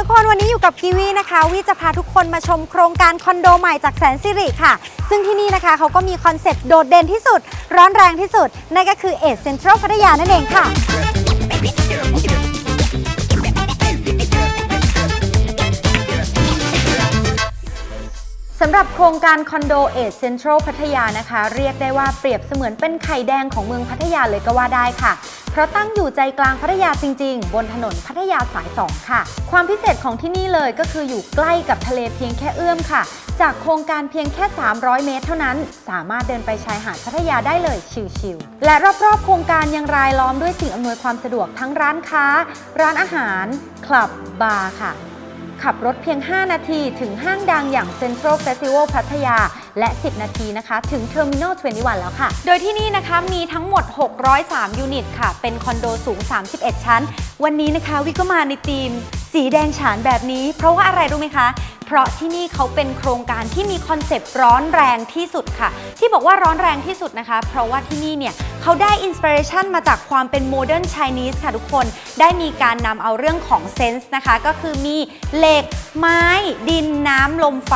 ทุกคนวันนี้อยู่กับกีวีนะคะวีจะพาทุกคนมาชมโครงการคอนโดใหม่จากแสนสิริค่ะ ซึ่งที่นี่นะคะเขาก็มีคอนเซ็ปต์โดดเด่นที่สุด ร้อนแรงที่สุด นั่นก็คือเอ c เซ็นทรัลพัทยานั่นเองค่ะสำหรับโครงการคอนโดเอ c เซ็นทรัลพัทยานะคะ เรียกได้ว่าเปรียบเสมือนเป็นไข่แดงของเมืองพัทยาเลยก็ว่าได้ค่ะ เพราะตั้งอยู่ใจกลางพัทยาจริง ๆ บนถนนพัทยาสาย 2 ค่ะ ความพิเศษของที่นี่เลยก็คืออยู่ใกล้กับทะเลเพียงแค่เอื้อมค่ะ จากโครงการเพียงแค่ 300 เมตร เท่านั้น สามารถเดินไปชายหาดพัทยาได้เลยชิลๆ และรอบๆ โครงการยังรายล้อมด้วยสิ่งอำนวยความสะดวกทั้งร้านค้า ร้านอาหาร คลับบาร์ค่ะ ขับรถเพียง 5 นาทีถึงห้างดังอย่างเซ็นทรัลเฟสติวัลพัทยา และ 10 นาทีนะคะ ถึงเทอร์มินอล21 แล้วค่ะ โดยที่นี่นะคะมีทั้งหมด 603 ยูนิตค่ะ เป็นคอนโดสูง 31 ชั้น วันนี้นะคะวิก็มาในธีม สีแดงฉานแบบนี้ เพราะว่าอะไรรู้ไหมคะ เพราะที่นี่เขาเป็นโครงการที่มีคอนเซปต์ร้อนแรงที่สุดค่ะ ที่บอกว่าร้อนแรงที่สุดนะคะ เพราะว่าที่นี่เนี่ยเขาได้อินสปิเรชันมาจากความเป็นโมเดิร์นไชนีสค่ะทุกคน ได้มีการนำเอาเรื่องของเซนส์นะคะ ก็คือมีเหล็ก ไม้ ดินน้ำลมไฟ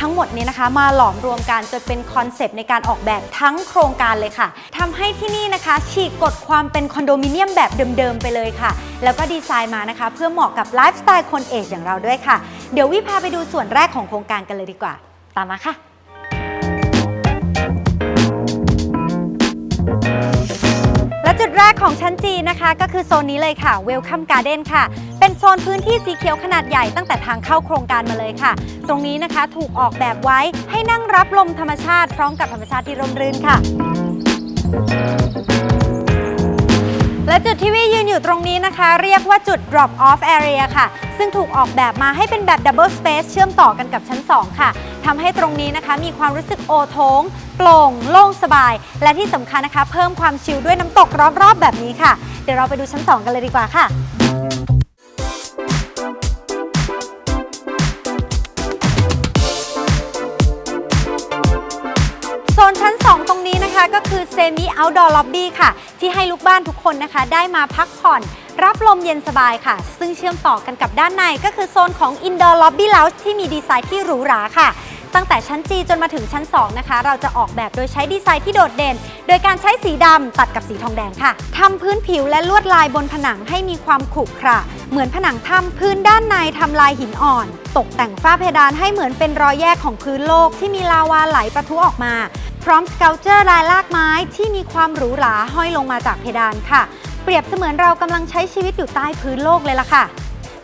ทั้งหมดนี้นะคะ มาหลอมรวมกันจนเป็นคอนเซปต์ในการออกแบบทั้งโครงการเลยค่ะทำให้ที่นี่นะคะ ฉีกกฎความเป็นคอนโดมิเนียมแบบเดิมๆไปเลยค่ะ แล้วก็ดีไซน์มานะคะ เพื่อเหมาะกับไลฟ์สไตล์คนเอจอย่างเราด้วยค่ะ เดี๋ยววิพาไปดูส่วนแรกของโครงการกันเลยดีกว่า ตามมาค่ะ และจุดแรกของชั้นจีนะคะ ก็คือโซนนี้เลยค่ะ Welcome Garden ค่ะ เป็นโซนพื้นที่สีเขียวขนาดใหญ่ตั้งแต่ทางเข้าโครงการมาเลยค่ะ ตรงนี้นะคะถูกออกแบบไว้ให้นั่งรับลมธรรมชาติพร้อมกับธรรมชาติที่ร่มรื่นค่ะและจุดที่วิยืนอยู่ตรงนี้นะคะ เรียกว่าจุด drop off area ค่ะ ซึ่งถูกออกแบบมาให้เป็นแบบ double space เชื่อมต่อกันกับชั้น 2 ค่ะทำให้ตรงนี้นะคะมีความรู้สึกโอโถงโปร่งโล่งสบาย และที่สำคัญนะคะ เพิ่มความชิลด้วยน้ำตกรอบๆแบบนี้ค่ะ เดี๋ยวเราไปดูชั้น 2 กันเลยดีกว่าค่ะโซนชั้น 2 ตรงนี้นะคะก็คือ Semi Outdoor Lobby ค่ะ ที่ให้ลูกบ้านทุกคนนะคะ ได้มาพักผ่อน รับลมเย็นสบายค่ะ ซึ่งเชื่อมต่อกันกับด้านในก็คือโซนของ Indoor Lobby Lounge ที่มีดีไซน์ที่หรูหราค่ะ ตั้งแต่ชั้น G จนมาถึงชั้น 2 นะคะ เราจะออกแบบโดยใช้ดีไซน์ที่โดดเด่น โดยการใช้สีดำตัดกับสีทองแดงค่ะทำพื้นผิวและลวดลายบนผนังให้มีความขรุขระเหมือนผนังถ้ำพื้นด้านในทำลายหินอ่อน ตกแต่งฝ้าเพดานให้เหมือนเป็นรอยแยกของพื้นโลกที่มีลาวาไหลประทุออกมา พร้อมสเกลเจอร์ลายลากไม้ที่มีความหรูหราห้อยลงมาจากเพดานค่ะ เปรียบเสมือนเรากำลังใช้ชีวิตอยู่ใต้พื้นโลกเลยล่ะค่ะ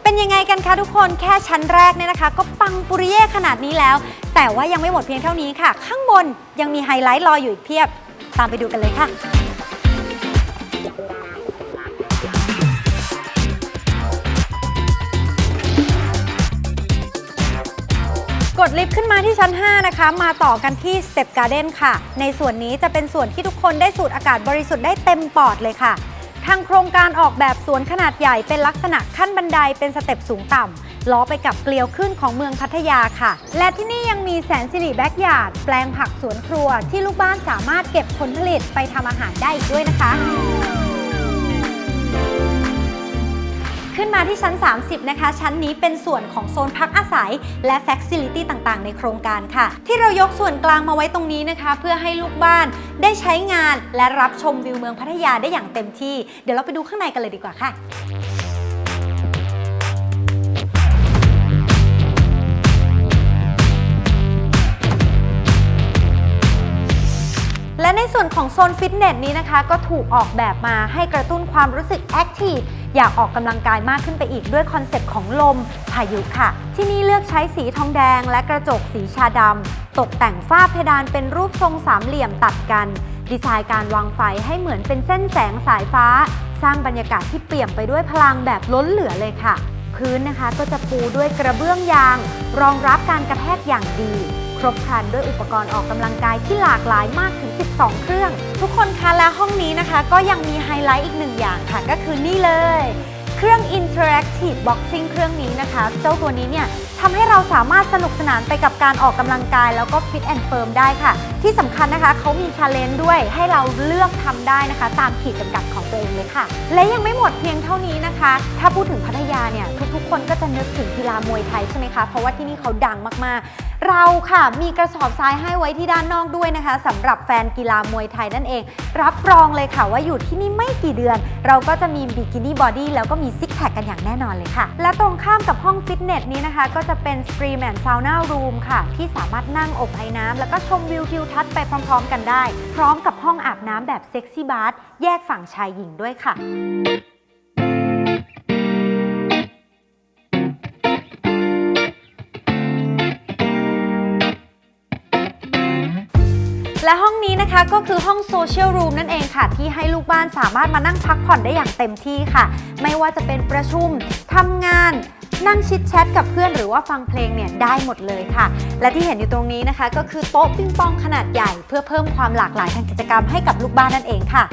เป็นยังไงกันคะทุกคนแค่ชั้นแรกเนี่ยนะคะ ก็ปังปุริเย่ขนาดนี้แล้ว แต่ว่ายังไม่หมดเพียงเท่านี้ค่ะ ข้างบนยังมีไฮไลท์รออยู่อีกเพียบ ตามไปดูกันเลยค่ะกดลิฟต์ขึ้นมาที่ชั้น 5 นะคะ มาต่อกันที่ Step Garden ค่ะ ในส่วนนี้จะเป็นส่วนที่ทุกคนได้สูดอากาศบริสุทธิ์ได้เต็มปอดเลยค่ะ ทางโครงการออกแบบสวนขนาดใหญ่เป็นลักษณะขั้นบันไดเป็นสเต็ปสูงต่ำล้อไปกับเกลียวขึ้นของเมืองพัทยาค่ะ และที่นี่ยังมีแสนสิริแบ็กยาร์ดแปลงผักสวนครัวที่ลูกบ้านสามารถเก็บผลผลิตไปทำอาหารได้อีกด้วยนะคะ ขึ้นมาที่ชั้น 30 นะคะ ชั้นนี้เป็นส่วนของโซนพักอาศัย และแฟคซิลิตี้ต่างๆ ในโครงการค่ะ ที่เรายกส่วนกลางมาไว้ตรงนี้นะคะ เพื่อให้ลูกบ้านได้ใช้งานและรับชมวิวเมืองพัทยาได้อย่างเต็มที่ เดี๋ยวเราไปดูข้างในกันเลยดีกว่าค่ะ และในส่วนของโซนฟิตเนสนี้นะคะ ก็ถูกออกแบบมาให้กระตุ้นความรู้สึกแอคทีฟอยากออกกำลังกายมากขึ้นไปอีกด้วยคอนเซปต์ของลมพายุค่ะ ที่นี่เลือกใช้สีทองแดง และกระจกสีชาดำตกแต่งฝ้าเพดานเป็นรูปทรงสามเหลี่ยมตัดกัน ดีไซน์การวางไฟให้เหมือนเป็นเส้นแสงสายฟ้า สร้างบรรยากาศที่เปี่ยมไปด้วยพลังแบบล้นเหลือเลยค่ะ พื้นนะคะก็จะปูด้วยกระเบื้องยาง รองรับการกระแทกอย่างดี ครบครันด้วยอุปกรณ์ออกกำลังกายที่หลากหลายมากถึง 12 เครื่อง ทุกคนคะและห้องนี้นะคะ ก็ยังมีไฮไลท์อีกหนึ่งอย่างค่ะ ก็คือนี่เลย เครื่อง Interactive Boxing เครื่องนี้นะคะ เจ้าตัวนี้เนี่ยทำให้เราสามารถสนุกสนานไปกับการออกกำลังกายแล้วก็ Fit and Firm ได้ค่ะ ที่สำคัญนะคะเขามี challenge ด้วยให้เราเลือกทำได้นะคะ ตามขีดจำกัดของตัวเองเลยค่ะ และยังไม่หมดเพียงเท่านี้นะคะ ถ้าพูดถึงพัทยาเนี่ยทุกๆ คนก็จะนึกถึงกีฬามวยไทยใช่ไหมคะ เพราะว่าที่นี่เขาดังมากๆเราค่ะมีกระสอบทรายให้ไว้ที่ด้านนอกด้วยนะคะสำหรับแฟนกีฬามวยไทยนั่นเอง รับรองเลยค่ะว่าอยู่ที่นี่ไม่กี่เดือน เราก็จะมีบิกินี่บอดี้แล้วก็มีซิกแพคกันอย่างแน่นอนเลยค่ะ และตรงข้ามกับห้องฟิตเนสนี้นะคะ ก็จะเป็นสตรีมแอนด์ซาวน่ารูมค่ะ ที่สามารถนั่งอบไอ้น้ำแล้วก็ชมวิวทิวทัศน์ไปพร้อม ๆ กันได้ พร้อมกับห้องอาบน้ำแบบเซ็กซี่บาร์แยกฝั่งชายหญิงด้วยค่ะ และห้องนี้นะคะก็คือห้องโซเชียลรูมนั่นเองค่ะ ที่ให้ลูกบ้านสามารถมานั่งพักผ่อนได้อย่างเต็มที่ค่ะ ไม่ว่าจะเป็นประชุมทำงานนั่งชิดแชทกับเพื่อนหรือว่าฟังเพลงเนี่ยได้หมดเลยค่ะ และที่เห็นอยู่ตรงนี้นะคะ ก็คือโต๊ะปิ้งปองขนาดใหญ่ เพื่อเพิ่มความหลากหลายทางกิจกรรมให้กับลูกบ้านนั่นเองค่ะ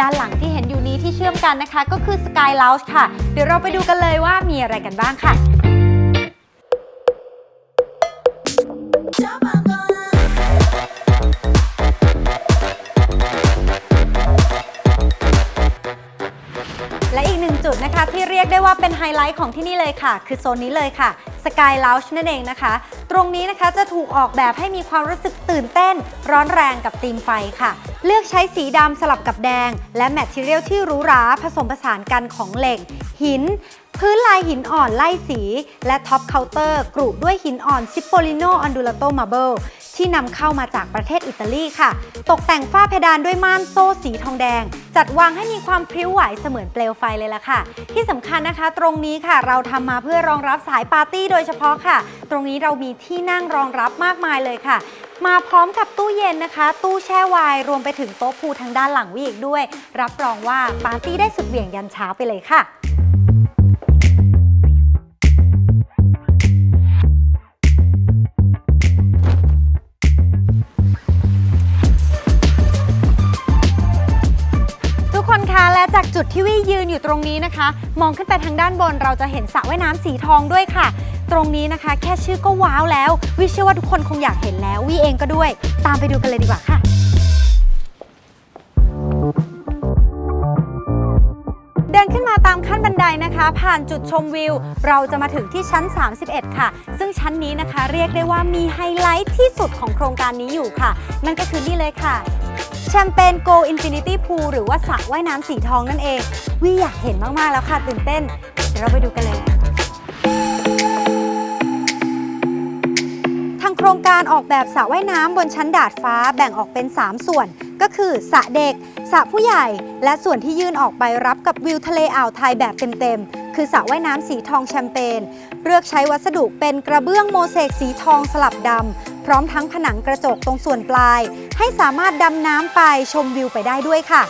ด้านหลังที่เห็นอยู่นี้ที่เชื่อมกันนะคะ ก็คือ Sky Lounge ค่ะ เดี๋ยวเราไปดูกันเลยว่ามีอะไรกันบ้างค่ะ ไฮไลท์ของที่นี่เลยค่ะ คือโซนนี้เลยค่ะ Sky Lounge นั่นเองนะคะ ตรงนี้นะคะจะถูกออกแบบให้มีความรู้สึกตื่นเต้น ร้อนแรงกับธีมไฟค่ะ เลือกใช้สีดำสลับกับแดง และแมทเทียลที่หรูหราผสมผสานกันของเหล็ก หิน พื้นลายหินอ่อนไล่สี และท็อปเคาน์เตอร์กรุด้วยหินอ่อนซิปโปลิโนอันดูลาโตมาเบิลที่นำเข้ามาจากประเทศอิตาลีค่ะ ตกแต่งฝ้าเพดานด้วยม่านโซ่สีทองแดง จัดวางให้มีความพริ้วไหวเสมือนเปลวไฟเลยล่ะค่ะ ที่สำคัญนะคะตรงนี้ค่ะ เราทำมาเพื่อรองรับสายปาร์ตี้โดยเฉพาะค่ะ ตรงนี้เรามีที่นั่งรองรับมากมายเลยค่ะมาพร้อมกับตู้เย็นนะคะ ตู้แช่ไวน์รวมไปถึงโต๊ะพูทางด้านหลังวิอีกด้วย รับรองว่าปาร์ตี้ได้สุดเหวี่ยงยันเช้าไปเลยค่ะ จุดที่วี่ยืนอยู่ตรงนี้นะคะ มองขึ้นไปทางด้านบนเราจะเห็นสระว่ายน้ำสีทองด้วยค่ะ ตรงนี้นะคะ แค่ชื่อก็ว้าวแล้ววิเชื่อว่าทุกคนคงอยากเห็นแล้ววี่เองก็ด้วย ตามไปดูกันเลยดีกว่าค่ะ เดินขึ้นมาตามขั้นบันไดนะคะ ผ่านจุดชมวิว เราจะมาถึงที่ชั้น 31 ค่ะ ซึ่งชั้นนี้นะคะเรียกได้ว่ามีไฮไลท์ที่สุดของโครงการนี้อยู่ค่ะ นั่นก็คือนี่เลยค่ะ ชมเปญ Go Infinity Pool หรือว่าสระว่ายน้ำสีทองนั่นเองวิอยากเห็นมาก ๆ แล้วค่ะตื่นเต้น เดี๋ยวเราไปดูกันเลย ทางโครงการออกแบบสระว่ายน้ำบนชั้นดาดฟ้าแบ่งออกเป็น 3 ส่วน ก็คือสระเด็กสระผู้ใหญ่ และส่วนที่ยื่นออกไปรับกับวิวทะเลอ่าวไทยแบบเต็มๆ คือสระว่ายน้ำสีทองแชมเปญเลือกใช้วัสดุเป็นกระเบื้องโมเสกสีทองสลับดำพร้อมทั้งผนังกระจกตรงส่วนปลาย ให้สามารถดำน้ำไปชมวิวไปได้ด้วยค่ะ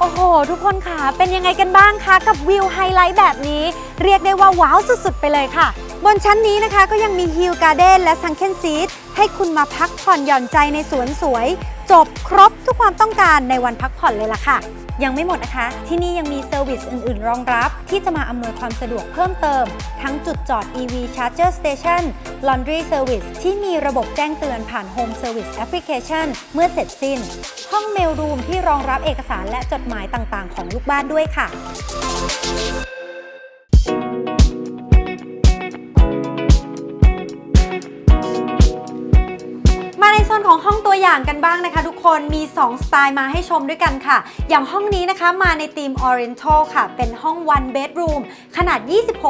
โอ้โหทุกคนค่ะ เป็นยังไงกันบ้างคะ กับวิวไฮไลท์แบบนี้ เรียกได้ว่าว้าวสุดๆ ไปเลยค่ะ บนชั้นนี้นะคะก็ยังมีฮิลการ์เดนและซังเคนซีทให้คุณมาพักผ่อนหย่อนใจในสวนสวย จบครบทุกความต้องการในวันพักผ่อนเลยล่ะค่ะ ยังไม่หมดนะคะ ที่นี่ยังมีเซอร์วิสอื่นๆ รองรับ ที่จะมาอำนวยความสะดวกเพิ่มเติม ทั้งจุดจอด EV Charger Station Laundry Service ที่มีระบบแจ้งเตือนผ่าน Home Service Application เมื่อเสร็จสิ้น ห้องเมลรูมที่รองรับเอกสารและจดหมายต่างๆ ของลูกบ้านด้วยค่ะ ตัวอย่างกันบ้างนะคะ ทุกคนมี 2 สไตล์มาให้ชมด้วยกันค่ะ อย่างห้องนี้นะคะมาในธีม Oriental ค่ะ เป็นห้อง one bedroom ขนาด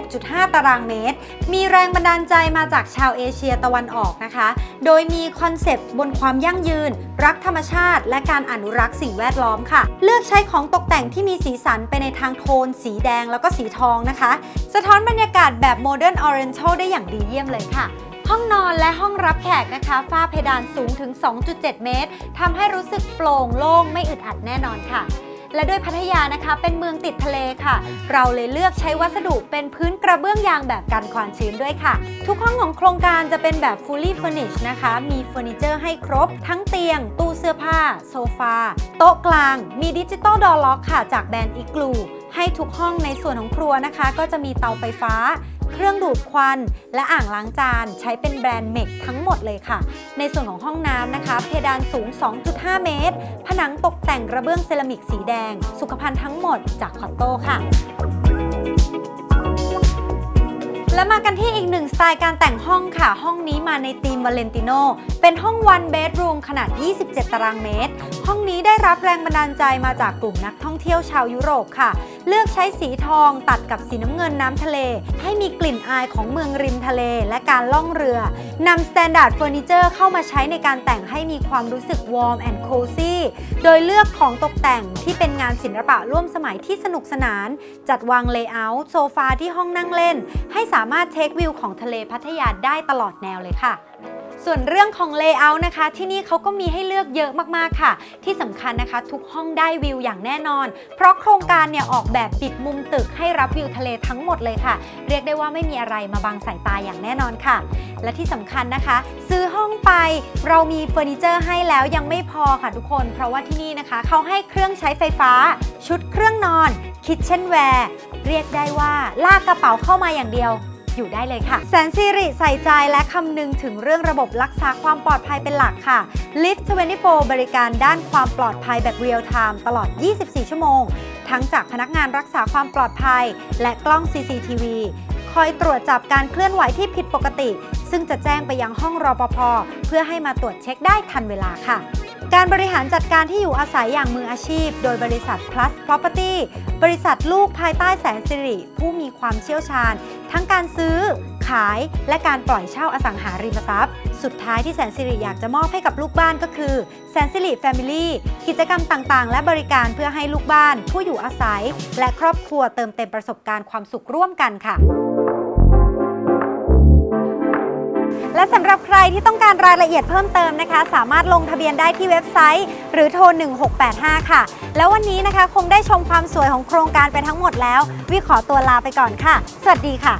26.5 ตารางเมตร มีแรงบันดาลใจมาจากชาวเอเชียตะวันออกนะคะ โดยมีคอนเซปต์บนความยั่งยืน รักธรรมชาติ และการอนุรักษ์สิ่งแวดล้อมค่ะ เลือกใช้ของตกแต่งที่มีสีสันไปในทางโทน สีแดงแล้วก็สีทองนะคะ สะท้อนบรรยากาศแบบ Modern Oriental ได้อย่างดีเยี่ยมเลยค่ะ ห้องนอนและห้องรับแขกนะคะ ฝ้าเพดานสูงถึง 2.7 เมตรทำให้รู้สึกโปร่งโล่งไม่อึดอัดแน่นอนค่ะและด้วยพัทยานะคะเป็นเมืองติดทะเลค่ะ เราเลยเลือกใช้วัสดุเป็นพื้นกระเบื้องยางแบบกันความชื้นด้วยค่ะ ทุกห้องของโครงการจะเป็นแบบ fully furnished นะคะ มีเฟอร์นิเจอร์ให้ครบ ทั้งเตียง ตู้เสื้อผ้า โซฟา โต๊ะกลาง มีดิจิตอลดอล็อกค่ะ จากแบรนด์อีกลูให้ทุกห้องในส่วนของครัวนะคะ ก็จะมีเตาไฟฟ้า เครื่องดูดควัน และอ่างล้างจานใช้เป็นแบรนด์เมกทั้งหมดเลยค่ะ ในส่วนของห้องน้ำนะคะ เพดานสูง 2.5 เมตร ผนังตกแต่งกระเบื้องเซรามิกสีแดง สุขภัณฑ์ทั้งหมดจากคอตโต้ค่ะ และมากันที่อีกหนึ่งสไตล์การแต่งห้องค่ะ ห้องนี้มาในธีมวาเลนติโน เป็นห้อง one bedroom ขนาด 27 ตารางเมตร ห้องนี้ได้รับแรงบันดาลใจมาจากกลุ่มนักท่องเที่ยวชาวยุโรปค่ะ เลือกใช้สีทองตัดกับสีน้ำเงินน้ำทะเล ให้มีกลิ่นอายของเมืองริมทะเลและการล่องเรือนำสแตนดาร์ดเฟอร์นิเจอร์เข้ามาใช้ในการแต่งให้มีความรู้สึกวอร์มแอนด์โคซี่โดยเลือกของตกแต่งที่เป็นงานศิลปะร่วมสมัยที่สนุกสนาน จัดวางเลเยอร์โซฟาที่ห้องนั่งเล่น ให้สาามารถเทควิวของทะเลพัทยาได้ตลอดแนวเลยค่ะ ส่วนเรื่องของ Layout นะคะ ที่นี่เขาก็มีให้เลือกเยอะมากๆค่ะ ที่สำคัญนะคะ ทุกห้องได้วิวอย่างแน่นอน เพราะโครงการเนี่ยออกแบบปิดมุมตึกให้รับวิวทะเลทั้งหมดเลยค่ะ เรียกได้ว่าไม่มีอะไรมาบังสายตาอย่างแน่นอนค่ะ และที่สำคัญนะคะ ซื้อห้องไปเรามีเฟอร์นิเจอร์ให้แล้วยังไม่พอค่ะทุกคน เพราะว่าที่นี่นะคะเขาให้เครื่องใช้ไฟฟ้า ชุดเครื่องนอนคิทเช่นแวร์เรียกได้ว่าลากกระเป๋าเข้ามาอย่างเดียว อยู่ได้เลยค่ะ แสนสิริใส่ใจและคำนึงถึงเรื่องระบบรักษาความปลอดภัยเป็นหลักค่ะ Lift 24 บริการด้านความปลอดภัยแบบเรียลไทม์ตลอด 24 ชั่วโมง ทั้งจากพนักงานรักษาความปลอดภัย และกล้อง CCTV คอยตรวจจับการเคลื่อนไหวที่ผิดปกติ ซึ่งจะแจ้งไปยังห้องรอปภเพื่อให้มาตรวจเช็คได้ทันเวลาค่ะการบริหารจัดการที่อยู่อาศัยอย่างมืออาชีพ โดยบริษัท plus property บริษัทลูกภายใต้แสนสิริ ผู้มีความเชี่ยวชาญ ทั้งการซื้อ ขายและการปล่อยเช่าอสังหาริมทรัพย์ สุดท้ายที่แสนสิริอยากจะมอบให้กับลูกบ้านก็คือแสนสิริเฟมิลี่กิจกรรมต่างๆ และบริการเพื่อให้ลูกบ้าน ผู้อยู่อาศัย และครอบครัวเติมเต็มประสบการณ์ความสุขร่วมกันค่ะ และสำหรับใครที่ต้องการรายละเอียดเพิ่มเติมนะคะ สามารถลงทะเบียนได้ที่เว็บไซต์ หรือโทร 1685 ค่ะ แล้ววันนี้นะคะคงได้ชมความสวยของโครงการไปทั้งหมดแล้ว วิขอตัวลาไปก่อนค่ะ สวัสดีค่ะ